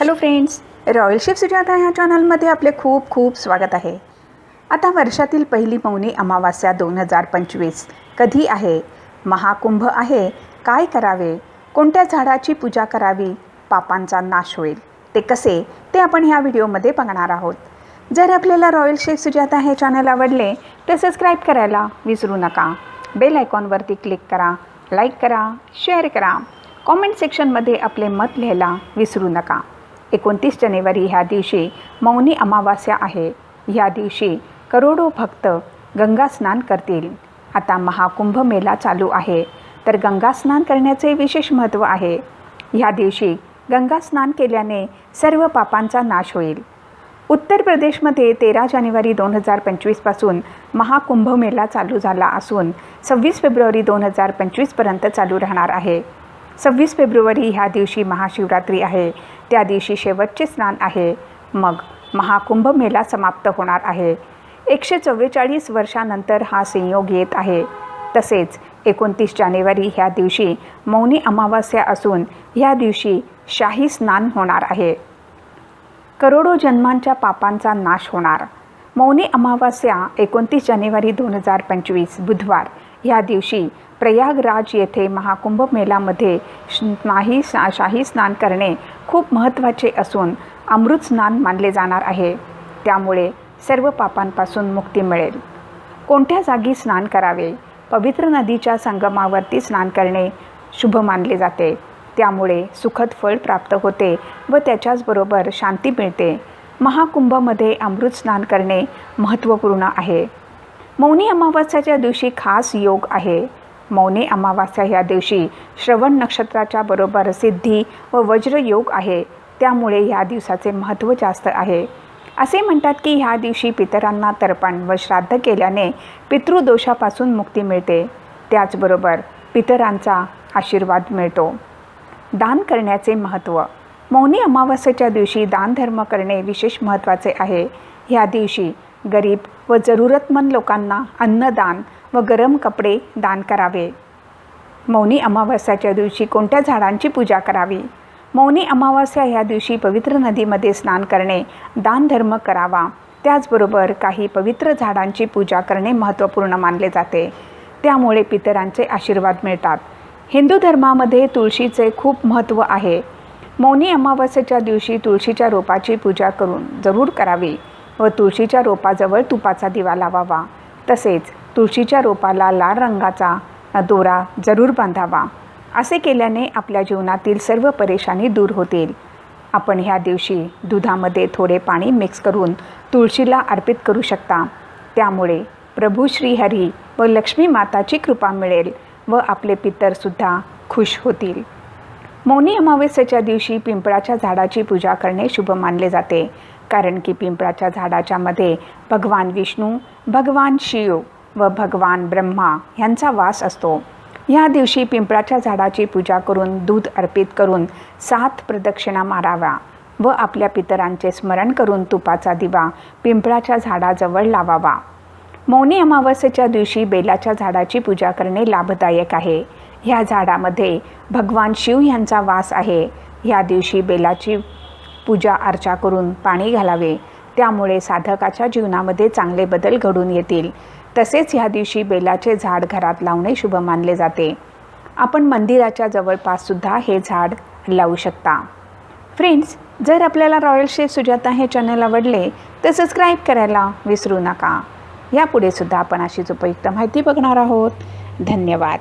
Hello friends royal ship Sujata ह्या चॅनलमध्ये आपले खूप खूप स्वागत आहे. आता वर्षातील पहिली मौनी अमावास्या दोन हजार पंचवीस. कधी आहे? महाकुंभ आहे? काय करावे? कोणत्या झाडाची पूजा करावी? पापांचा नाश होईल. ते कसे? ते आपण ह्या व्हिडिओमध्ये बघणार आहोत. जर आपल्याला रॉयल शेफ सुजाता हे चॅनल आवडले तर सबस्क्राईब करायला विसरू नका. बेल आयकॉनवरती क्लिक करा लाईक करा शेअर करा. कॉमेंट सेक्शनमध्ये आपले मत लिहायला विसरू नका. एकोणतीस जानेवारी ह्या दिवशी मौनी अमावास्या आहे. ह्या दिवशी करोडो भक्त गंगा स्नान करतील. आता महाकुंभ मेला चालू आहे. तर गंगा स्नान करण्याचे विशेष महत्त्व आहे. ह्या दिवशी गंगा स्नान केल्याने सर्व पापांचा नाश होईल. उत्तर प्रदेशमध्ये तेरा जानेवारी दोन हजार पंचवीसपासून महाकुंभ मेला चालू झाला असून सव्वीस फेब्रुवारी दोन हजार पंचवीसपर्यंत चालू राहणार आहे. सव्वीस फेब्रुवारी ह्या दिवशी महाशिवरात्री आहे. त्या दिवशी शेवटचे स्नान आहे. मग महाकुंभ मेला समाप्त होणार आहे. एकशे चव्वेचाळीस वर्षानंतर हा संयोग येत आहे. तसेच एकोणतीस जानेवारी ह्या दिवशी मौनी अमावास्या असून ह्या दिवशी शाही स्नान होणार आहे. करोडो जन्मांच्या पापांचा नाश होणार. मौनी अमावास्या एकोणतीस जानेवारी दोन हजार पंचवीस बुधवार ह्या दिवशी प्रयागराज येथे महाकुंभ मेलामध्ये स्नाही सा शाही स्नान करणे खूप महत्त्वाचे असून अमृत स्नान मानले जाणार आहे. त्यामुळे सर्व पापांपासून मुक्ती मिळेल. कोणत्या जागी स्नान करावे? पवित्र नदीच्या संगमावरती स्नान करणे शुभ मानले जाते. त्यामुळे सुखद फळ प्राप्त होते व त्याच्याचबरोबर शांती मिळते. महाकुंभमध्ये अमृत स्नान करणे महत्त्वपूर्ण आहे. मौनी अमावास्याच्या दिवशी खास योग आहे. मौनी अमावास्या ह्या दिवशी श्रवण नक्षत्राच्या बरोबर सिद्धी व वज्र योग आहे. त्यामुळे ह्या दिवसाचे महत्त्व जास्त आहे. असे म्हणतात की ह्या दिवशी पितरांना तर्पण व श्राद्ध केल्याने पितृदोषापासून मुक्ती मिळते. त्याचबरोबर पितरांचा आशीर्वाद मिळतो. दान करण्याचे महत्त्व. मौनी अमावास्याच्या दिवशी दानधर्म करणे विशेष महत्त्वाचे आहे. ह्या दिवशी गरीब व जरूरतमंद लोकांना अन्नदान व गरम कपडे दान करावे. मौनी अमावस्याच्या दिवशी कोणत्या झाडांची पूजा करावी? मौनी अमावास्या ह्या दिवशी पवित्र नदीमध्ये स्नान करणे दानधर्म करावा. त्याचबरोबर काही पवित्र झाडांची पूजा करणे महत्त्वपूर्ण मानले जाते. त्यामुळे पितरांचे आशीर्वाद मिळतात. हिंदू धर्मामध्ये तुळशीचे खूप महत्त्व आहे. मौनी अमावस्येच्या दिवशी तुळशीच्या रोपाची पूजा करून जरूर करावी. व तुळशीच्या रोपाजवळ तुपाचा दिवा लावावा. तसेच तुळशीच्या रोपाला लाल रंगाचा दोरा जरूर बांधावा. असे केल्याने आपल्या जीवनातील सर्व परेशानी दूर होतील. आपण ह्या दिवशी दुधामध्ये थोडे पाणी मिक्स करून तुळशीला अर्पित करू शकता. त्यामुळे प्रभू श्रीहरी व लक्ष्मी माताची कृपा मिळेल व आपले पितरसुद्धा खुश होतील. मौनी अमावस्येच्या दिवशी पिंपळाच्या झाडाची पूजा करणे शुभ मानले जाते. कारण की पिंपळाच्या झाडाच्या मध्ये भगवान विष्णू भगवान शिव व भगवान ब्रह्मा यांचा वास असतो. या दिवशी पिंपळाच्या झाडाची पूजा करून दूध अर्पित करून सात प्रदक्षिणा माराव्या व आपल्या पितरांचे स्मरण करून तुपाचा दिवा पिंपळाच्या झाडाजवळ लावावा. मौनी अमावस्येच्या दिवशी बेलाच्या झाडाची पूजा करणे लाभदायक आहे. ह्या झाडामध्ये भगवान शिव यांचा वास आहे. ह्या दिवशी बेलाची पूजा अर्चा करून पाणी घालावे. त्यामुळे साधकाच्या जीवनामध्ये चांगले बदल घडून येतील. तसेच ह्या दिवशी बेलाचे झाड घरात लावणे शुभ मानले जाते. आपण मंदिराच्या जवळपाससुद्धा हे झाड लावू शकता. फ्रेंड्स जर आपल्याला रॉयल शेफ सुजाता हे चॅनल आवडले तर सबस्क्राईब करायला विसरू नका. यापुढे सुद्धा आपण अशीच उपयुक्त माहिती बघणार आहोत. धन्यवाद.